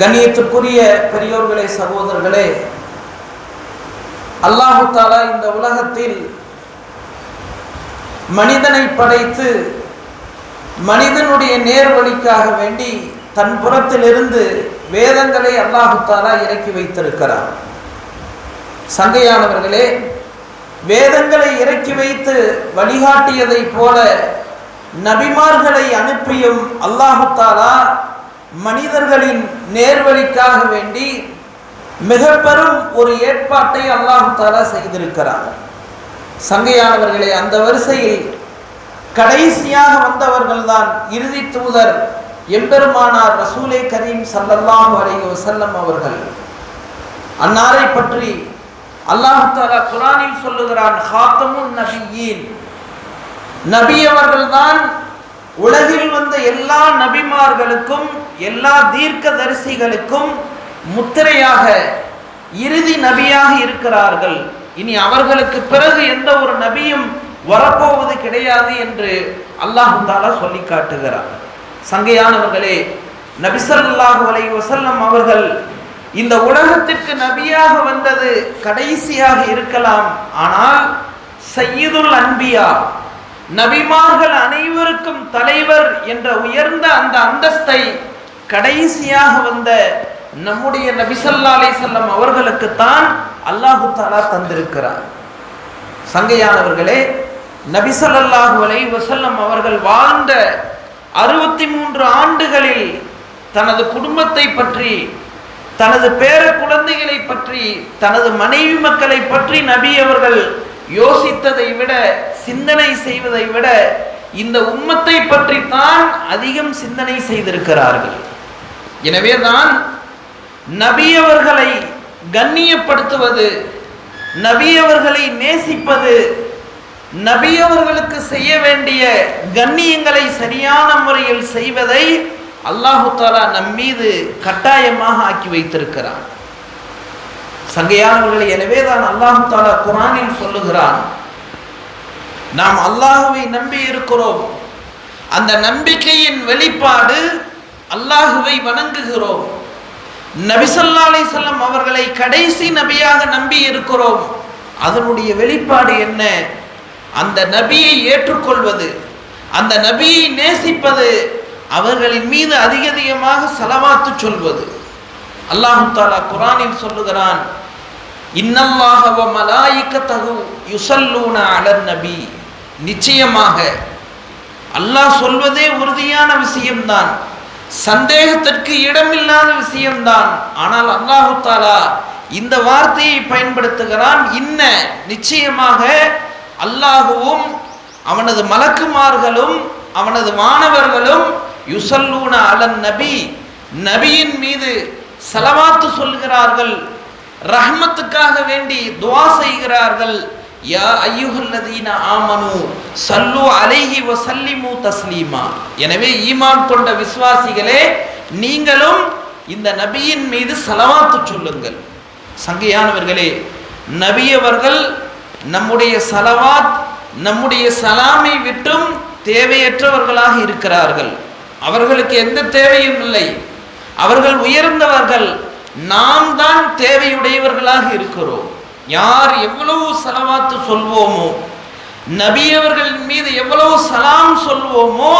கண்ணியத்துக்குரிய பெரியோர்களே சகோதரர்களே அல்லாஹு தாலா இந்த உலகத்தில் மனிதனை படைத்து மனிதனுடைய நேர்வழிக்காக வேண்டி தன் புறத்திலிருந்து வேதங்களை அல்லாஹு தாலா இறக்கி வைத்திருக்கிறார் சங்கையானவர்களே வேதங்களை இறக்கி வைத்து வழிகாட்டியதைப் போல நபிமார்களை அனுப்பியும் அல்லாஹு தாலா மனிதர்களின் நேர்வழிக்காக வேண்டி மிக பெரும் ஒரு ஏற்பாட்டை அல்லாஹு தாலா செய்திருக்கிறார் சங்கையானவர்களே அந்த வரிசையில் கடைசியாக வந்தவர்கள்தான் இறுதி தூதர் எம்பெருமானார் ரசூலே கரீம் சல்லல்லாஹு அலைஹி வசல்லம் அவர்கள். அன்னாரை பற்றி அல்லாஹு தாலா குரானில் சொல்லுகிறான் ஹாத்தமுன் நபியின். நபி அவர்கள்தான் உலகில் வந்த எல்லா நபிமார்களுக்கும் எல்லா தீர்க்க தரிசிகளுக்கும் முத்திரையாக இறுதி நபியாக இருக்கிறார்கள். இனி அவர்களுக்கு பிறகு எந்த ஒரு நபியும் வரப்போவது கிடையாது என்று அல்லாஹு தாலா சொல்லி காட்டுகிறார். சங்கையானவர்களே நபிசல்லாஹு அலை வசல்லம் அவர்கள் இந்த உலகத்திற்கு நபியாக வந்தது கடைசியாக இருக்கலாம். ஆனால் சையீதுல் அன்பியா நபிமார்கள் அனைவருக்கும் தலைவர் என்ற உயர்ந்த அந்த அந்தஸ்தை கடைசியாக வந்த நம்முடைய நபிசல்லா அலை செல்லம் அவர்களுக்குத்தான் அல்லாஹு தாலா தந்திருக்கிறார். சங்கையானவர்களே நபிசல்லாஹு அலை வசல்லம் அவர்கள் வாழ்ந்த அறுபத்தி மூன்று ஆண்டுகளில் தனது குடும்பத்தை பற்றி தனது பேர குழந்தைகளை பற்றி தனது மனைவி மக்களை பற்றி நபி அவர்கள் யோசித்ததை விட சிந்தனை செய்வதை விட இந்த உம்மத்தை பற்றி தான் அதிகம் சிந்தனை செய்திருக்கிறார்கள். எனவே தான் நபியவர்களை கண்ணியப்படுத்துவது நபியவர்களை நேசிப்பது நபியவர்களுக்கு செய்ய வேண்டிய கண்ணியங்களை சரியான முறையில் செய்வதை அல்லாஹு தாலா நம் மீது கட்டாயமாக ஆக்கி வைத்திருக்கிறான். சங்கையானவர்களை எனவே தான் அல்லாஹு தாலா குரானில் சொல்லுகிறான் நாம் அல்லாஹுவை நம்பி இருக்கிறோம். அந்த நம்பிக்கையின் வெளிப்பாடு அல்லாஹுவை வணங்குகிறோம். நபிசல்லாலை செல்லம் அவர்களை கடைசி நபியாக நம்பி இருக்கிறோம். அதனுடைய வெளிப்பாடு என்ன? அந்த நபியை ஏற்றுக்கொள்வது அந்த நபியை நேசிப்பது அவர்களின் மீது அதிக அதிகமாக செலவாத்து சொல்வது. அல்லாஹு தாலா குரானில் சொல்லுகிறான் இன்னல்லாஹவ மலாயிக்கத்தகு யுசல்லூன அலர் நபி. நிச்சயமாக அல்லாஹ் சொல்வதே உறுதியான விஷயம்தான். சந்தேகத்திற்கு இடமில்லாத விஷயம்தான். ஆனால் அல்லாஹு தாலா இந்த வார்த்தையை பயன்படுத்துகிறான். இன்ன நிச்சயமாக அல்லாஹுவும் அவனது மலக்குமார்களும் அவனது மாணவர்களும் யுசல்லூன அலன் நபி நபியின் மீது செலவாத்து சொல்கிறார்கள். ரஹ்மத்துக்காக வேண்டி துவா செய்கிறார்கள். யா ஐயுஹல்லதீன ஆமனு சல்லு அலைஹி வசல்லிமு தஸ்லீமா. எனவே ஈமான் கொண்ட விசுவாசிகளே நீங்களும் இந்த நபியின் மீது சலவாத்து சொல்லுங்கள். சங்கையானவர்களே நபியவர்கள் நம்முடைய சலவாத் நம்முடைய சலாமை விட்டும் தேவையற்றவர்களாக இருக்கிறார்கள். அவர்களுக்கு எந்த தேவையும் இல்லை. அவர்கள் உயர்ந்தவர்கள். நாம் தான் தேவையுடையவர்களாக இருக்கிறோம். யார் எவ்வளவு செலவாத்து சொல்வோமோ நபியவர்களின் மீது எவ்வளவு சலாம் சொல்வோமோ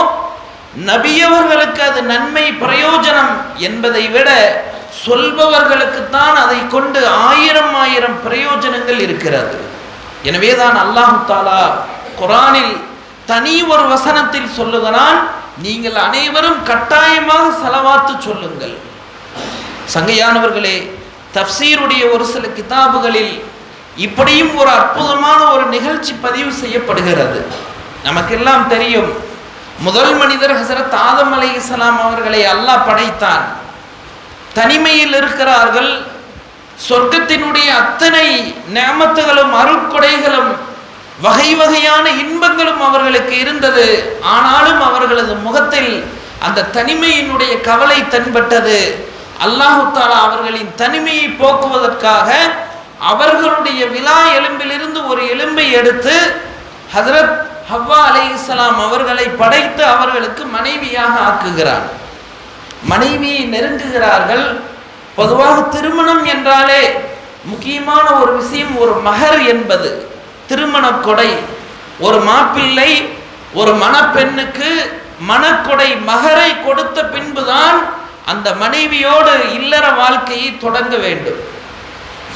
நபியவர்களுக்கு அது நன்மை பிரயோஜனம் என்பதை விட சொல்பவர்களுக்குத்தான் அதை கொண்டு ஆயிரம் ஆயிரம் பிரயோஜனங்கள் இருக்கிறது. எனவே தான் அல்லாஹு தாலா குரானில் தனி ஒரு வசனத்தில் சொல்லுகிறான் நீங்கள் அனைவரும் கட்டாயமாக செலவாத்து சொல்லுங்கள். சங்கையானவர்களே தப்சீருடைய ஒரு சில கிதாபுகளில் இப்படியும் ஒரு அற்புதமான ஒரு நிகழ்ச்சி பதிவு செய்யப்படுகிறது. நமக்கெல்லாம் தெரியும் முதல் மனிதர் ஹசரத் ஆதம் அலை இஸ்லாம் அவர்களை அல்லாஹ் படைத்தான். தனிமையில் இருக்கிறார்கள் சொர்க்கத்தினுடைய அத்தனை நேமத்துகளும் அருட்கொடைகளும் வகை வகையான இன்பங்களும் அவர்களுக்கு இருந்தது. ஆனாலும் அவர்களது முகத்தில் அந்த தனிமையினுடைய கவலை தென்பட்டது. அல்லாஹு தாலா அவர்களின் தனிமையை போக்குவதற்காக அவர்களுடைய விழா எலும்பிலிருந்து ஒரு எலும்பை எடுத்து ஹசரத் ஹவ்வா அலை இஸ்லாம் அவர்களை படைத்து அவர்களுக்கு மனைவியாக ஆக்குகிறார். மனைவியை நெருங்குகிறார்கள். பொதுவாக திருமணம் என்றாலே முக்கியமான ஒரு விஷயம் ஒரு மகர் என்பது. திருமண கொடை. ஒரு மாப்பிள்ளை ஒரு மணப்பெண்ணுக்கு மணக்கொடை மகரை கொடுத்த பின்புதான் அந்த மனைவியோடு இல்லற வாழ்க்கையை தொடங்க வேண்டும்.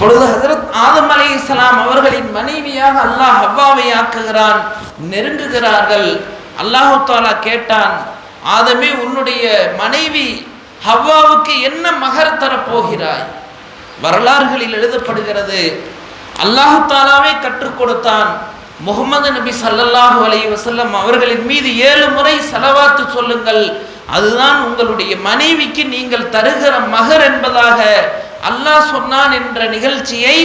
பொழுது ஹசரத் ஆதம் அலை இஸ்லாம் அவர்களின் மனைவியாக அல்லாஹ் ஹவ்வாவை ஆக்குகிறான் நெருங்குகிறார்கள். அல்லாஹு தாலா கேட்டான் ஆதமே உன்னுடைய மனைவி ஹவ்வாவுக்கு என்ன மகர் தரப்போகிறாய்? வரலாறுகளில் எழுதப்படுகிறது அல்லாஹு தாலாவே கற்றுக் கொடுத்தான். முகமது நபி சல்லல்லாஹு அலி வசல்லம் அவர்களின் மீது ஏழு முறை செலவாத்து சொல்லுங்கள். அதுதான் உங்களுடைய மனைவிக்கு நீங்கள் தருகிற மகர் என்பதாக அல்லாஹ் சொன்னான் என்ற நிகழ்ச்சியை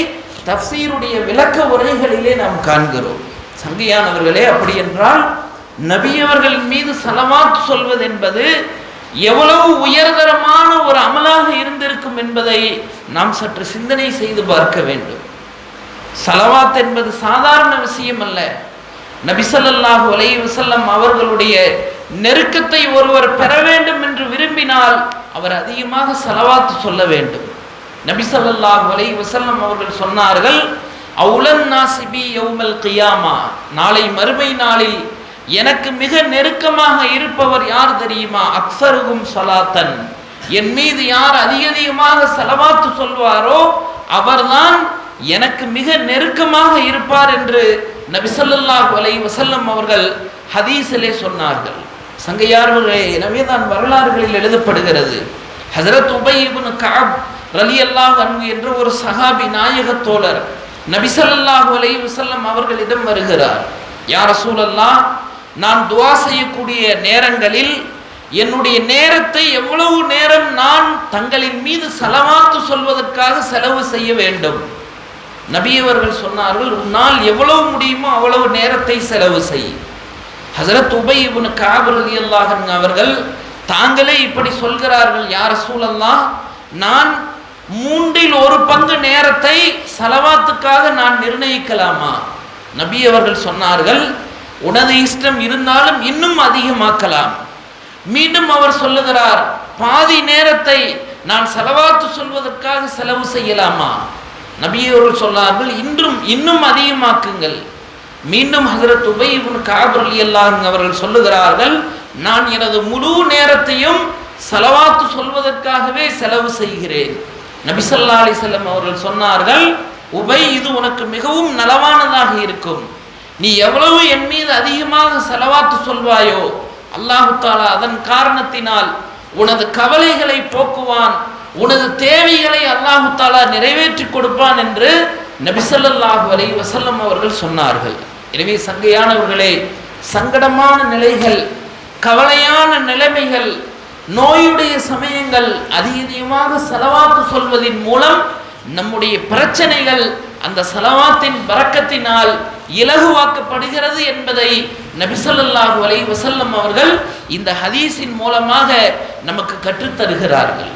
தப்சீருடைய விளக்க உரைகளிலே நாம் காண்கிறோம். சங்கையானவர்களே அப்படி என்றால் நபியவர்களின் மீது சலவாத் சொல்வது என்பது எவ்வளவு உயர்தரமான ஒரு அமலாக இருந்திருக்கும் என்பதை நாம் சற்று சிந்தனை செய்து பார்க்க வேண்டும். சலவாத் என்பது சாதாரண விஷயம் அல்ல. நபிசல்லாஹு அலைஹி வஸல்லம் அவர்களுடைய நெருக்கத்தை ஒருவர் பெற வேண்டும் என்று விரும்பினால் அவர் அதிகமாக சலவாத்து சொல்ல வேண்டும். நபிசல்லாஹு அலை வசல்லம் அவர்கள் சொன்னார்கள் அவுலன் நாசிபி யௌமல் கியாமா. நாளை மறுமை நாளில் எனக்கு மிக நெருக்கமாக இருப்பவர் யார் தெரியுமா? அக்சருகும் சலாத்தன் என் மீது யார் அதிக அதிகமாக செலவாத்து சொல்வாரோ அவர்தான் எனக்கு மிக நெருக்கமாக இருப்பார் என்று நபிசல்லாஹு அலை வசல்லம் அவர்கள் ஹதீஸிலே சொன்னார்கள். சங்கையார்களே எனவே தான் வரலாறுகளில் எழுதப்படுகிறது. ஹசரத் உபை இப்னு ரலி அல்லாஹ் அன்ஹு என்ற ஒரு சஹாபி நாயக தோழர் நபிசல்லாஹு அலைஹி வஸல்லம் அவர்களிடம் வருகிறார். யார் ரசூலல்லாஹ் நான் துவா செய்யக்கூடிய நேரங்களில் என்னுடைய நேரத்தை எவ்வளவு நேரம் நான் தங்களின் மீது செலவாத்து சொல்வதற்காக செலவு செய்ய வேண்டும்? நபியவர்கள் சொன்னார்கள் உன்னால் எவ்வளவு முடியுமோ அவ்வளவு நேரத்தை செலவு செய். ஹசரத் உபை இவனு காபர் அலி அவர்கள் தாங்களே இப்படி சொல்கிறார்கள் யார் சூழல்லாம் நான் மூன்றில் ஒரு பங்கு நேரத்தை செலவாத்துக்காக நான் நிர்ணயிக்கலாமா? நபி அவர்கள் சொன்னார்கள் உனது இஷ்டம் இருந்தாலும் இன்னும் அதிகமாக்கலாம். மீண்டும் அவர் சொல்லுகிறார் பாதி நேரத்தை நான் செலவாத்து சொல்வதற்காக செலவு செய்யலாமா? நபியவர்கள் சொன்னார்கள் இன்றும் இன்னும் அதிகமாக்குங்கள். மீண்டும் ஹசரத் உபை இப்னு கஅப் ரலியல்லாஹு அவர்கள் சொல்லுகிறார்கள் நான் எனது முழு நேரத்தையும் செலவாத்து சொல்வதற்காகவே செலவு செய்கிறேன். நபிசல்லா ஸல்லல்லாஹு அவர்கள் சொன்னார்கள் உபை இது உனக்கு மிகவும் நலவானதாக இருக்கும். நீ எவ்வளவு என் மீது அதிகமாக செலவாத்து சொல்வாயோ அல்லாஹு தாலா அதன் காரணத்தினால் உனது கவலைகளை போக்குவான். உனது தேவைகளை அல்லாஹு தாலா நிறைவேற்றி கொடுப்பான் என்று நபிசல்லாஹு அலி வசல்லம் அவர்கள் சொன்னார்கள். எனவே சங்கையானவர்களே சங்கடமான நிலைகள் கவலையான நிலைமைகள் நோயுடைய சமயங்கள் அதிகமாக செலவாத்து சொல்வதின் மூலம் நம்முடைய பிரச்சனைகள் அந்த செலவாத்தின் பறக்கத்தினால் இலகுவாக்கப்படுகிறது என்பதை நபிசல்லாஹு அலை வசல்லம் அவர்கள் இந்த ஹதீஸின் மூலமாக நமக்கு கற்றுத்தருகிறார்கள்.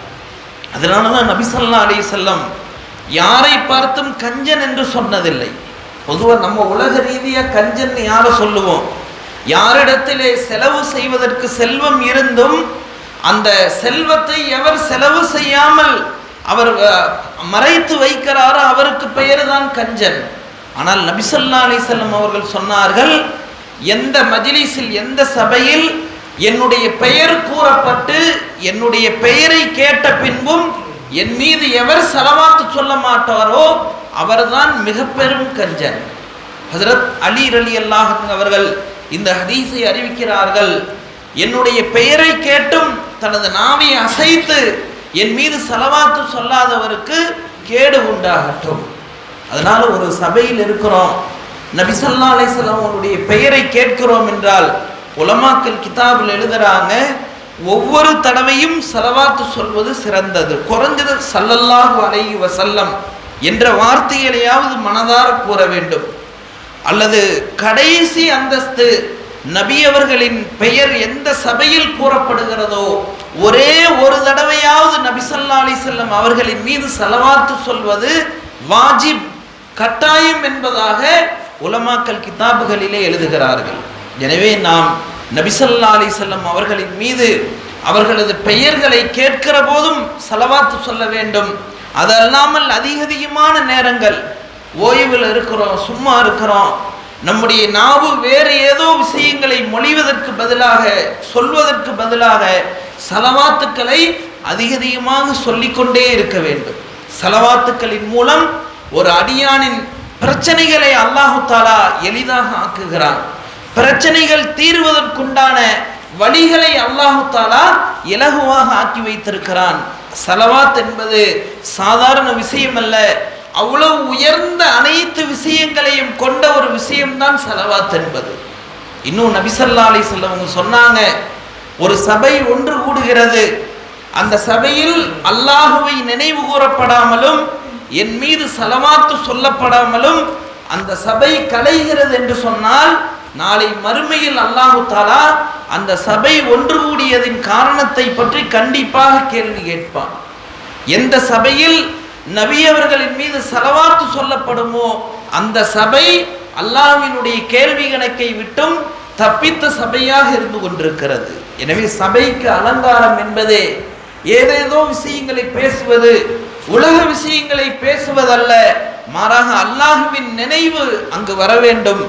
அதனால தான் நபிசல்லா அலி செல்லம் யாரை பார்த்தும் கஞ்சன் என்று சொன்னதில்லை. பொதுவாக நம்ம உலக ரீதியாக கஞ்சன் யாரை சொல்லுவோம்? யாரிடத்திலே செலவு செய்வதற்கு செல்வம் இருந்தும் அந்த செல்வத்தை எவர் செலவு செய்யாமல் அவர் மறைத்து வைக்கிறாரோ அவருக்கு பெயர் தான் கஞ்சன். ஆனால் நபிசல்லா அலிசல்லம் அவர்கள் சொன்னார்கள் எந்த மஜிலிஸில் எந்த சபையில் என்னுடைய பெயர் கூறப்பட்டு என்னுடைய பெயரை கேட்ட பின்பும் என் மீது எவர் செலவாத்து சொல்ல மாட்டாரோ அவர்தான் மிக பெரும் கஞ்சன். ஹசரத் அலி அலி அல்லாஹ் அவர்கள் இந்த ஹதீஸை அறிவிக்கிறார்கள் என்னுடைய பெயரை கேட்டும் தனது நாவை அசைத்து என் மீது செலவாத்து சொல்லாதவருக்கு கேடு உண்டாகட்டும். அதனால ஒரு சபையில் இருக்கிறோம். நபிசல்லா ஸல்லல்லாஹு அலைஹி அவருடைய பெயரை கேட்கிறோம் என்றால் உலமாக்கல் கிதாபில் எழுதுறாங்க ஒவ்வொரு தடவையும் செலவாத்து சொல்வது சிறந்தது. குறைஞ்சது சல்லல்லாஹு அலைஹி வசல்லம் என்ற வார்த்தைகளையாவது மனதார கூற வேண்டும். அல்லது கடைசி அந்தஸ்து நபி அவர்களின் பெயர் எந்த சபையில் கூறப்படுகிறதோ ஒரே ஒரு தடவையாவது நபிசல்லா ஸல்லல்லாஹு அவர்களின் மீது செலவாத்து சொல்வது வாஜிப் கட்டாயம் என்பதாக உலமாக்கல் கிதாபுகளிலே எழுதுகிறார்கள். எனவே நாம் நபிசல்லா ஸல்லல்லாஹு அவர்களின் மீது அவர்களது பெயர்களை கேட்கிற போதும் செலவாத்து சொல்ல வேண்டும். அதல்லாமல் அதிக அதிகமான நேரங்கள் ஓய்வில் இருக்கிறோம் சும்மா இருக்கிறோம். நம்முடைய நாவு வேறு ஏதோ விஷயங்களை மொழிவதற்கு பதிலாக சொல்வதற்கு பதிலாக சலவாத்துக்களை அதிக அதிகமாக சொல்லிக்கொண்டே இருக்க வேண்டும். சலவாத்துக்களின் மூலம் ஒரு அடியானின் பிரச்சனைகளை அல்லாஹு தாலா எளிதாக ஆக்குகிறான். பிரச்சனைகள் தீர்வதற்குண்டான வழிகளை அல்லாஹு தாலா இலகுவாக ஆக்கி வைத்திருக்கிறான். சலவாத் என்பது சாதாரண விஷயம் அல்ல அவ்வளவு உயர்ந்த அனைத்து விஷயங்களையும் கொண்ட ஒரு விஷயம்தான் சலவாத் என்பது. இன்னும் நபிசல்லா அலி சொன்னாங்க ஒரு சபை ஒன்று கூடுகிறது. அந்த சபையில் அல்லாஹுவை நினைவு கூறப்படாமலும் என் மீது சலவாத்து சொல்லப்படாமலும் அந்த சபை கலைகிறது என்று சொன்னால் நாளை மறுமையில் அல்லாஹு தாலா அந்த சபை ஒன்று கூடியதின் காரணத்தை பற்றி கண்டிப்பாக கேள்வி கேட்பான். எந்த சபையில் நபியவர்களின் மீது செலவாத்து சொல்லப்படுமோ அந்த சபை அல்லாவினுடைய கேள்வி கணக்கை விட்டும் தப்பித்த சபையாக இருந்து கொண்டிருக்கிறது. எனவே சபைக்கு அலங்காரம் என்பதே ஏதேதோ விஷயங்களை பேசுவது உலக விஷயங்களை பேசுவதல்ல மாறாக அல்லாஹுவின் நினைவு அங்கு வர வேண்டும்.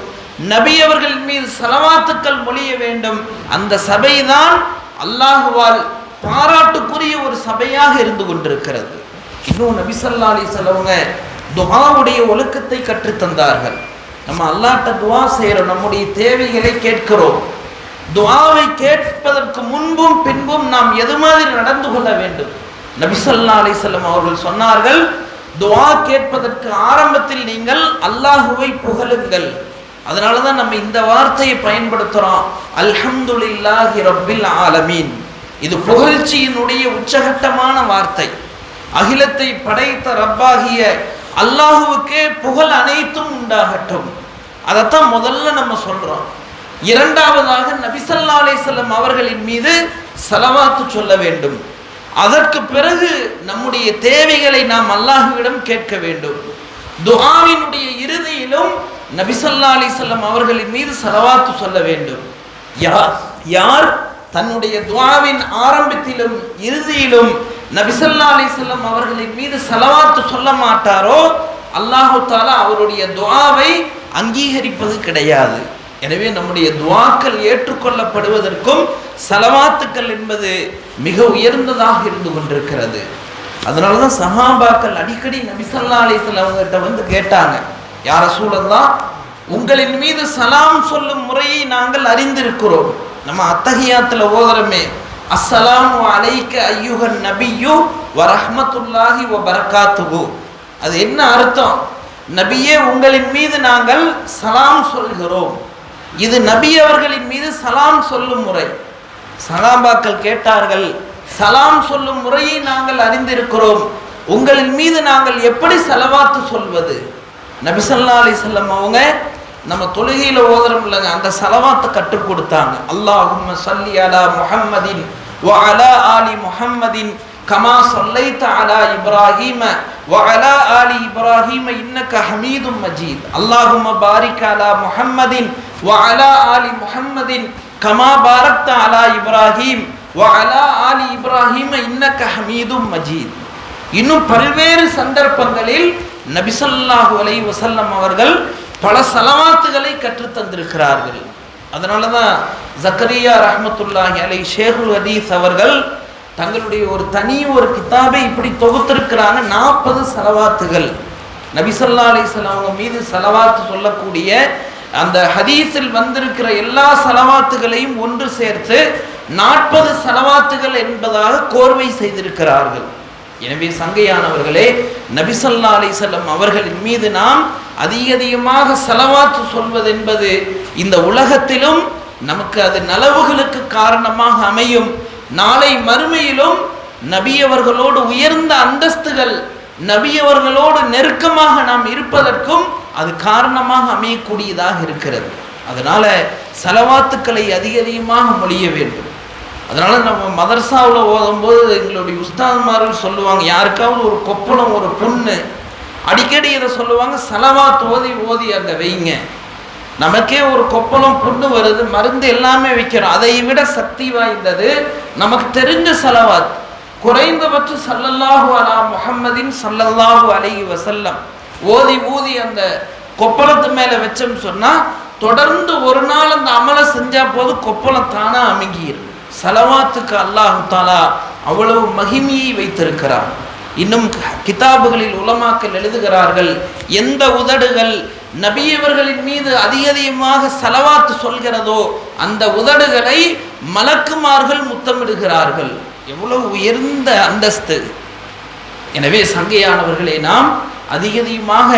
நபி அவர்கள் மீது செலவாத்துக்கள் மொழிய வேண்டும். அந்த சபைதான் அல்லாஹுவால் பாராட்டுக்குரிய ஒரு சபையாக இருந்து கொண்டிருக்கிறது. இன்னும் நபிசல்லா ஸல்லல்லாஹு அலைஹி செல்லவங்க துஆவுடைய ஒழுக்கத்தை கற்றுத்தந்தார்கள். நம்ம அல்லாட்ட துவா செய்கிறோம் நம்முடைய தேவைகளை கேட்கிறோம். துவாவை கேட்பதற்கு முன்பும் பின்பும் நாம் எது மாதிரி நடந்து கொள்ள வேண்டும்? நபிசல்லா ஸல்லல்லாஹு அவர்கள் சொன்னார்கள் துவா கேட்பதற்கு ஆரம்பத்தில் நீங்கள் அல்லாஹுவை புகழுங்கள். அதனால தான் நம்ம இந்த வார்த்தையை பயன்படுத்துகிறோம் அல்ஹம்துலில்லாஹி ரப்பில் ஆலமீன். இது புகழ்ச்சியினுடைய உச்சகட்டமான வார்த்தை. அகிலத்தை படைத்த ரப்பாகிய அல்லாஹுவுக்கே புகழ் அனைத்தும் உண்டாகட்டும். அதைத்தான் முதல்ல நம்ம சொல்றோம். இரண்டாவதாக நபிசல்லா அலிசல்லம் அவர்களின் மீது செலவாத்து சொல்ல வேண்டும். அதற்கு பிறகு நம்முடைய தேவைகளை நாம் அல்லாஹுவிடம் கேட்க வேண்டும். துஹாவினுடைய இறுதியிலும் நபிசல்லா அலிசல்லம் அவர்களின் மீது செலவாத்து சொல்ல வேண்டும். யார் யார் தன்னுடைய துவாவின் ஆரம்பத்திலும் இறுதியிலும் நபிசல்லா அலிசல்லம் அவர்களின் மீது செலவாத்து சொல்ல மாட்டாரோ அல்லாஹு தாலா அவருடைய துவாவை அங்கீகரிப்பது கிடையாது. எனவே நம்முடைய துவாக்கள் ஏற்றுக்கொள்ளப்படுவதற்கும் சலவாத்துக்கள் என்பது மிக உயர்ந்ததாக இருந்து கொண்டிருக்கிறது. அதனால தான் சஹாபாக்கள் அடிக்கடி நபிசல்லா அலிஸ்லாம் அவங்ககிட்ட வந்து கேட்டாங்க யார சூழல்லாம் உங்களின் மீது சலாம் சொல்லும் முறையை நாங்கள் அறிந்திருக்கிறோம். நம்ம அத்தகையாத்துல ஓதுறமே. அஸ்ஸலாமு அலைக்க ஐயுகன் நபியு வ ரஹ்மத்துல்லாஹி வ பரக்காத்துஹு அது என்ன அர்த்தம்? நபியே உங்களின் மீது நாங்கள் சலாம் சொல்கிறோம். இது நபி அவர்களின் மீது சலாம் சொல்லும் முறை. சலாம்பாக்கள் கேட்டார்கள் சலாம் சொல்லும் முறையை நாங்கள் அறிந்திருக்கிறோம். உங்களின் மீது நாங்கள் எப்படி செலவாத்து சொல்வது? நபி ஸல்லல்லாஹு அலைஹி அவங்க நம்ம தொழுகையில் ஓதுறோம் இல்லைங்க அந்த செலவாத்தை கற்றுக் கொடுத்தாங்க. அல்லாஹும் சல்லி அலா முஹம்மதின் وعلى آل ஆலி كما கமா على அலா இப்ராஹீம آل அலா ஆலி இப்ராஹீம مجيد. ஹமீதும் மஜீத் على محمد அலா آل محمد அலா ஆலி على கமா وعلى அலா இப்ராஹீம் إنك அலா ஆலி ஹமீதும் மஜீத் இன்னும் பல்வேறு சந்தர்ப்பங்களில் நபிசல்லாஹு அலை வசல்லம் அவர்கள் பல சலவாத்துகளை கற்றுத்தந்திருக்கிறார்கள். அதனால தான் ஜக்கரியா ரஹமத்துல்லாஹி அலை ஷேகுல் ஹதீஸ் அவர்கள் தங்களுடைய ஒரு தனி ஒரு கிதாபை இப்படி தொகுத்திருக்கிறாங்க நாற்பது செலவாத்துகள். நபிசல்லா அலிஸ்லாம் அவங்க மீது செலவாத்து சொல்லக்கூடிய அந்த ஹதீஸில் வந்திருக்கிற எல்லா செலவாத்துகளையும் ஒன்று சேர்த்து நாற்பது செலவாத்துகள் என்பதாக கோர்வை செய்திருக்கிறார்கள். எனவே சங்கையானவர்களே நபிசல்லா அலிசல்லம் அவர்களின் மீது நாம் அதிக அதிகமாக செலவாத்து சொல்வது என்பது இந்த உலகத்திலும் நமக்கு அது நலவுகளுக்கு காரணமாக அமையும். நாளை மறுமையிலும் நபியவர்களோடு உயர்ந்த அந்தஸ்துகள் நபியவர்களோடு நெருக்கமாக நாம் இருப்பதற்கும் அது காரணமாக அமையக்கூடியதாக இருக்கிறது. அதனால செலவாத்துக்களை அதிக அதிகமாக மொழிய வேண்டும். அதனால நம்ம மதர்சாவில் ஓதும்போது எங்களுடைய உஸ்தாத்மார்கள் சொல்லுவாங்க யாருக்காவது ஒரு கொப்பளம் ஒரு புண்ணு அடிக்கடி இதை சொல்லுவாங்க செலவாத்து ஓதி ஓதி அங்கே வைங்க. நமக்கே ஒரு கொப்பளம் புண்ணு வருது மருந்து எல்லாமே வைக்கிறோம். அதை விட சக்தி வாய்ந்தது நமக்கு தெரிஞ்ச செலவாத். குறைந்தபட்சம் சல்லல்லாஹு அலா முஹம்மதின் சல்லல்லாஹு அலைஹி வசல்லம் ஓதி ஊதி அந்த கொப்பளத்து மேல வச்சோம்னு சொன்னா தொடர்ந்து ஒரு நாள் அந்த அமலை செஞ்சா போது கொப்பளம் தானா அமுங்கிடும் சலவாத்துக்கு அல்லாஹு தாலா அவ்வளவு மகிமையை வைத்திருக்கிறார் இன்னும் கிதாபுகளில் உலமாக்கள் எழுதுகிறார்கள் எந்த உதடுகள் நபியவர்களின் மீது அதிக அதிகமாக செலவாத்து சொல்கிறதோ அந்த உதடுகளை மலக்குமார்கள் முத்தமிடுகிறார்கள். எவ்வளவு உயர்ந்த அந்தஸ்து. எனவே சங்கையானவர்களை நாம் அதிக அதிகமாக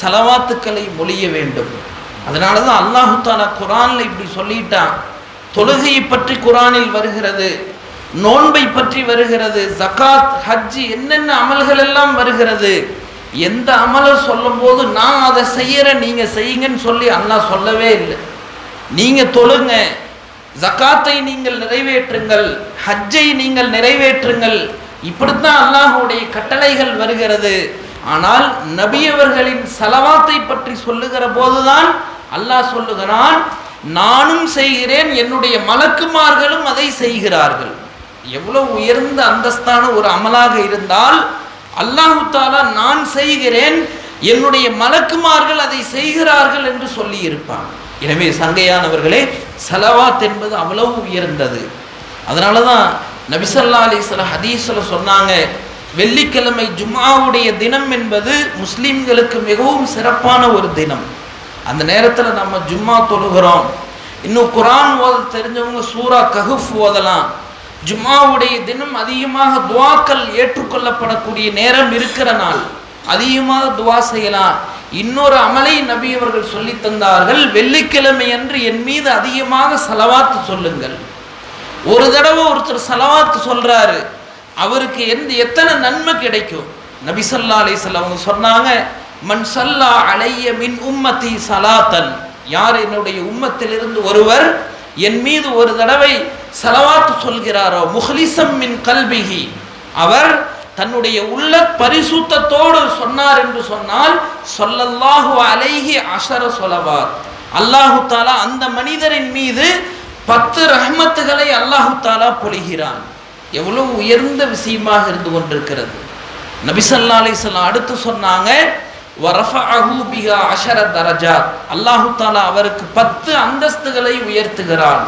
செலவாத்துக்களை மொழிய வேண்டும். அதனால தான் அல்லாஹு குரானில் இப்படி சொல்லிட்டான். தொழுகையை பற்றி குரானில் வருகிறது நோன்பை பற்றி வருகிறது ஜகாத் ஹஜ்ஜி என்னென்ன அமல்கள் எல்லாம் வருகிறது. எந்த அமலை சொல்லும் போது நான் அதை செய்கிறேன் நீங்கள் செய்யுங்கன்னு சொல்லி அல்லாஹ் சொல்லவே இல்லை. நீங்கள் தொழுங்க. ஜக்காத்தை நீங்கள் நிறைவேற்றுங்கள். ஹஜ்ஜை நீங்கள் நிறைவேற்றுங்கள். இப்படித்தான் அல்லாஹுடைய கட்டளைகள் வருகிறது. ஆனால் நபியவர்களின் செலவாத்தை பற்றி சொல்லுகிற போதுதான் அல்லாஹ் சொல்லுகிறான் நானும் செய்கிறேன் என்னுடைய மலக்குமார்களும் அதை செய்கிறார்கள். எவ்வளவு உயர்ந்த அந்தஸ்தான ஒரு அமலாக இருந்தால் அல்லாஹு தாலா நான் செய்கிறேன் என்னுடைய மலக்குமார்கள் அதை செய்கிறார்கள் என்று சொல்லி இருப்பாங்க. எனவே சங்கையானவர்களே சலவாத் என்பது அவ்வளவு உயர்ந்தது. அதனால தான் நபிசல்லா அலிஸ்ல ஹதீஸில் சொன்னாங்க வெள்ளிக்கிழமை ஜும்மாவுடைய தினம் என்பது முஸ்லீம்களுக்கு மிகவும் சிறப்பான ஒரு தினம். அந்த நேரத்தில் நம்ம ஜும்மா தொழுகிறோம். இன்னும் குரான் ஓத தெரிஞ்சவங்க சூரா கஹுஃப் ஓதலாம். ஜும்மாவுடைய தினம் அதிகமாக துவாக்கள் ஏற்றுக்கொள்ளப்படக்கூடிய நேரம் இருக்கிற நாள். அதிகமாக துவா செய்யலாம். இன்னொரு அமலை நபி அவர்கள் சொல்லி தந்தார்கள் வெள்ளிக்கிழமை அன்று என் மீது அதிகமாக செலவாத்து சொல்லுங்கள். ஒரு தடவை ஒருத்தர் செலவாத்து சொல்றாரு. அவருக்கு எந்த எத்தனை நன்மை கிடைக்கும்? நபி சல்லா அலைஹி அவங்க சொன்னாங்க மண் சல்லா அலைய மின் உம்மத்தி சலாத்தன். யார் என்னுடைய உம்மத்திலிருந்து ஒருவர் என் மீது ஒரு தடவை செலவாத்து சொல்கிறாரோ முஹ்லிசம் மின் கல்விகி அவர் தன்னுடைய உள்ள பரிசுத்தத்தோடு சொன்னார் என்று சொன்னால் சொல்லல்லாஹு அலைஹி அசர சொலவார் அல்லாஹு தாலா அந்த மனிதரின் மீது பத்து ரஹ்மத்துகளை அல்லாஹு தாலா பொழிகிறான். எவ்வளவு உயர்ந்த விஷயமாக இருந்து கொண்டிருக்கிறது. நபிசல்லா அலிஸ்லாம் அடுத்து சொன்னாங்க அல்லாஹு தாலா அவருக்கு பத்து அந்தஸ்துகளை உயர்த்துகிறான்.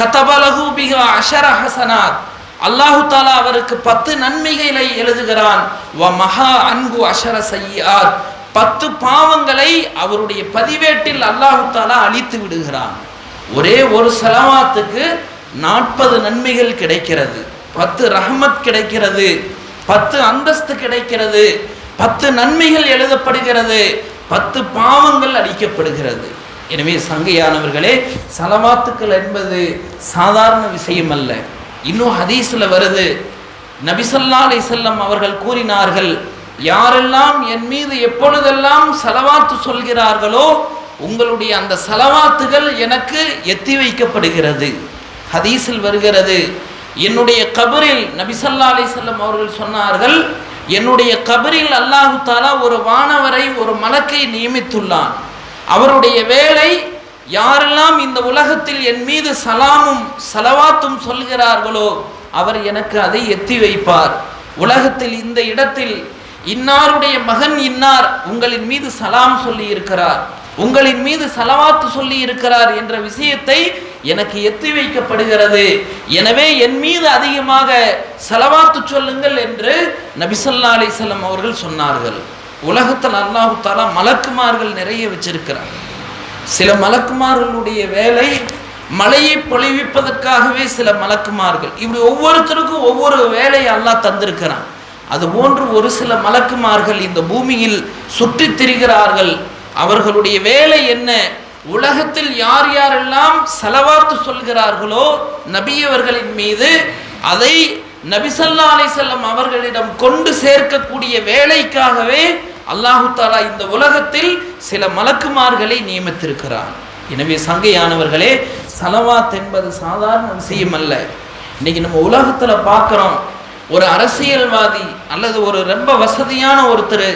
கதபலஹு பிஹா அஷர ஹசனாத். அல்லாஹு தாலா அவருக்கு பத்து நன்மைகளை எழுதுகிறான். வ மகா அன்பு அஷர சையாத் பத்து பாவங்களை அவருடைய பதிவேட்டில் அல்லாஹு தாலா அழித்து விடுகிறான். ஒரே ஒரு செலவாத்துக்கு நாற்பது நன்மைகள் கிடைக்கிறது. பத்து ரஹமத் கிடைக்கிறது. பத்து அந்தஸ்து கிடைக்கிறது. பத்து நன்மைகள் எழுதப்படுகிறது. பத்து பாவங்கள் அடிக்கப்படுகிறது. எனவே சங்கையானவர்களே சலவாத்துக்கள் என்பது சாதாரண விஷயம் அல்ல. இன்னும் ஹதீஸில் வருது. நபிசல்லா அலை செல்லம் அவர்கள் கூறினார்கள் யாரெல்லாம் என் மீது எப்பொழுதெல்லாம் செலவாத்து சொல்கிறார்களோ உங்களுடைய அந்த செலவாத்துகள் எனக்கு எத்தி வைக்கப்படுகிறது. ஹதீஸில் வருகிறது. என்னுடைய கபரில் நபிசல்லா அலை செல்லம் அவர்கள் சொன்னார்கள் என்னுடைய கபரில் அல்லாஹு தாலா ஒரு வானவரை ஒரு மலக்கை நியமித்துள்ளான். அவருடைய வேலை யாரெல்லாம் இந்த உலகத்தில் என் மீது சலாமும் சலவாத்தும் சொல்கிறார்களோ அவர் எனக்கு அதை எத்தி வைப்பார். உலகத்தில் இந்த இடத்தில் இன்னாருடைய மகன் இன்னார் உங்களின் மீது சலாம் சொல்லி இருக்கிறார் உங்களின் மீது சலவாத்து சொல்லி இருக்கிறார் என்ற விஷயத்தை எனக்கு எத்தி வைக்கப்படுகிறது. எனவே என் மீது அதிகமாக செலவாத்து சொல்லுங்கள் என்று நபிசல்லா அலிசல்லம் அவர்கள் சொன்னார்கள். உலகத்தில் அல்லாஹு தாலா மலக்குமார்கள் நிறைய வச்சிருக்கிறார். சில மலக்குமார்களுடைய வேலை மலையை பொழிவிப்பதற்காகவே சில மலக்குமார்கள். இப்படி ஒவ்வொருத்தருக்கும் ஒவ்வொரு வேலையை அல்லாஹ் தந்திருக்கிறான். அது போன்று ஒரு சில மலக்குமார்கள் இந்த பூமியில் சுற்றித் திரிகிறார்கள். அவர்களுடைய வேலை என்ன? உலகத்தில் யார் யாரெல்லாம் செலவாத்து சொல்கிறார்களோ நபியவர்களின் மீது அதை நபிசல்லா அலிசல்லம் அவர்களிடம் கொண்டு சேர்க்கக்கூடிய வேலைக்காகவே அல்லாஹு தாலா இந்த உலகத்தில் சில மலக்குமார்களை நியமித்திருக்கிறான். எனவே சங்கையானவர்களே சலவாத் என்பது சாதாரண விஷயம் அல்ல. இன்னைக்கு நம்ம உலகத்தில் பார்க்குறோம் ஒரு அரசியல்வாதி அல்லது ஒரு ரொம்ப வசதியான ஒருத்தர்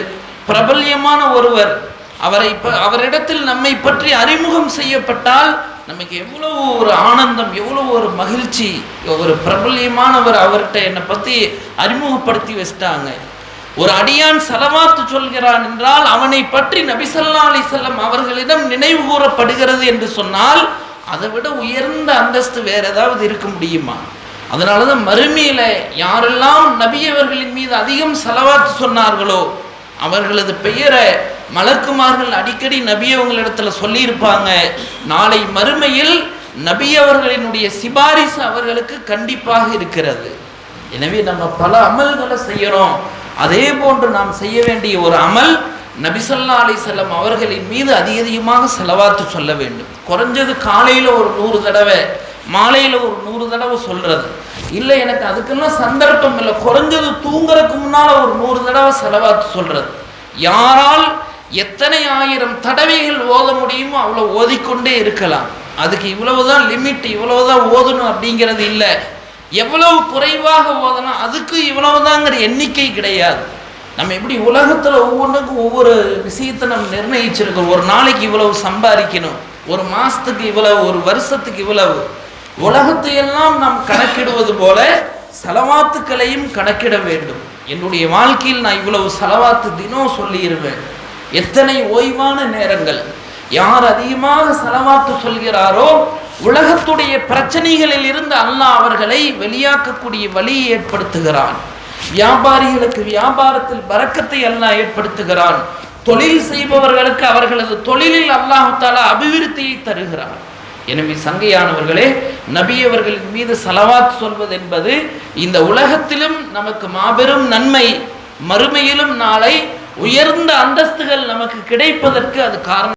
பிரபல்யமான ஒருவர் அவரை அவரிடத்தில் நம்மை பற்றி அறிமுகம் செய்யப்பட்டால் நமக்கு எவ்வளவு ஒரு ஆனந்தம் எவ்வளவு ஒரு மகிழ்ச்சி ஒரு பிரபல்யமானவர் அவர்கிட்ட என்னை பற்றி அறிமுகப்படுத்தி வச்சிட்டாங்க. ஒரு அடியான் செலவாத்து சொல்கிறான் என்றால் அவனை பற்றி நபிசல்லா அலிசல்லம் அவர்களிடம் நினைவு கூறப்படுகிறது என்று சொன்னால் அதை விட உயர்ந்த அந்தஸ்து வேற ஏதாவது இருக்க முடியுமா? அதனால தான் மறுமையில் யாரெல்லாம் நபியவர்களின் மீது அதிகம் செலவாத்து சொன்னார்களோ அவர்களது பெயரை மலக்குமார்கள் அடிக்கடி நபி அவங்களிடத்துல சொல்லியிருப்பாங்க. நாளை மறுமையில் நபி அவர்களினுடைய சிபாரிசு அவர்களுக்கு கண்டிப்பாக இருக்கிறது. எனவே நம்ம பல அமல்களை செய்யறோம். அதே போன்று நாம் செய்ய வேண்டிய ஒரு அமல் நபிசல்லா அலிசல்லம் அவர்களின் மீது அதிக அதிகமாக செலவாத்து சொல்ல வேண்டும். குறைஞ்சது காலையில் ஒரு நூறு தடவை மாலையில் ஒரு நூறு தடவை சொல்றது. இல்லை எனக்கு அதுக்கெல்லாம் சந்தர்ப்பம் இல்லை. குறைஞ்சது தூங்குறதுக்கு முன்னால் ஒரு நூறு தடவை செலவாத்து சொல்றது. யாரால் எத்தனை ஆயிரம் தடவைகள் ஓத முடியுமோ அவ்வளோ ஓதிக்கொண்டே இருக்கலாம். அதுக்கு இவ்வளவுதான் லிமிட் இவ்வளவுதான் ஓதணும் அப்படிங்கிறது இல்லை. எவ்வளவு குறைவாக ஓதனா அதுக்கு இவ்வளவுதாங்கிற எண்ணிக்கை கிடையாது. நம்ம எப்படி உலகத்தில் ஒவ்வொன்றுக்கும் ஒவ்வொரு விஷயத்தை நம்ம நிர்ணயிச்சிருக்கோம். ஒரு நாளைக்கு இவ்வளவு சம்பாதிக்கணும் ஒரு மாதத்துக்கு இவ்வளவு ஒரு வருஷத்துக்கு இவ்வளவு. உலகத்தை எல்லாம் நாம் கணக்கிடுவது போல செலவாத்துக்களையும் கணக்கிட வேண்டும். என்னுடைய வாழ்க்கையில் நான் இவ்வளவு செலவாத்து தினம் சொல்லிடுவேன் எத்தனை ஓய்வான நேரங்கள்? யார் அதிகமாக செலவாத்து சொல்கிறாரோ உலகத்துடைய பிரச்சனைகளில் இருந்து அல்லாஹ் அவர்களை வெளியாக்கக்கூடிய வழியை ஏற்படுத்துகிறான். வியாபாரிகளுக்கு வியாபாரத்தில் பறக்கத்தை அல்லாஹ் ஏற்படுத்துகிறான். தொழில் செய்பவர்களுக்கு அவர்களது தொழிலில் அல்லாஹால அபிவிருத்தியை தருகிறான். எனவே சங்கையானவர்களே நபியவர்களின் மீது செலவாத் சொல்வது என்பது இந்த உலகத்திலும் நமக்கு மாபெரும் நன்மை. மறுமையிலும் நாளை உயர்ந்த அந்தஸ்துகள் நமக்கு கிடைப்பதற்கு அது காரணம்.